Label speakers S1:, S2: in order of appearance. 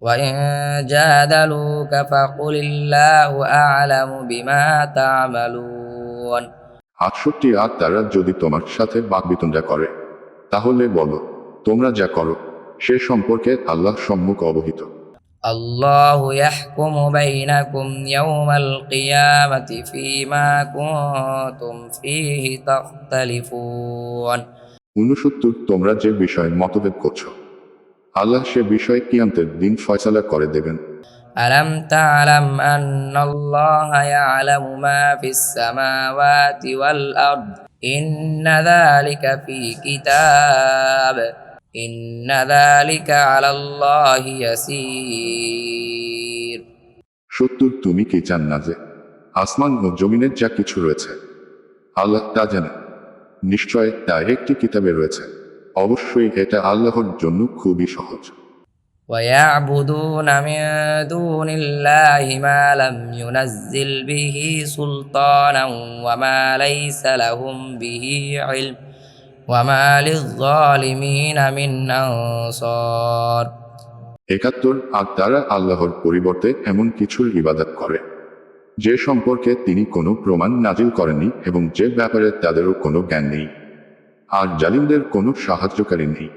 S1: وإن جادلوك فقل الله أعلم بما تعملون.
S2: আটষট্টি আর তারা যদি তোমার সাথে বাকবিতণ্ডা করে তাহলে বলো তোমরা যা করো সে সম্পর্কে আল্লাহ সম্মুখ অবহিত।
S1: আল্লাহ يحكم بينكم يوم القيامة ফিমা كنتم فيه تختلفون
S2: 69 তোমরা যে বিষয়ে মতভেদ করছ আল্লাহ সে বিষয়ে কিয়ান্তের দিন ফয়সালা করে দেবেন
S1: ألم تعلم أن الله يعلم ما في السماوات والأرض إن ذلك في كتاب إن ذلك على الله يسير
S2: সত্তর তুমি কি চান না যে আসমান ও জমিনের যা কিছু রয়েছে আল্লাহ তা জানেন নিশ্চয় তা একটি কিতাবে রয়েছে অবশ্যই এটা আল্লাহর জন্য খুবই সহজ
S1: ويعبدون من دون الله ما لم ينزل به سلطانا وما ليس لهم به علم وما للظالمين من أنصار
S2: একাত্তর আর তারা আল্লাহর পরিবর্তে এমন কিছুর ইবাদত করে যে সম্পর্কে তিনি কোনো প্রমাণ নাজিল করেননি এবং যে ব্যাপারে তাদেরও কোনো জ্ঞান নেই আর জালিমদের কোনো সাহায্যকারী নেই।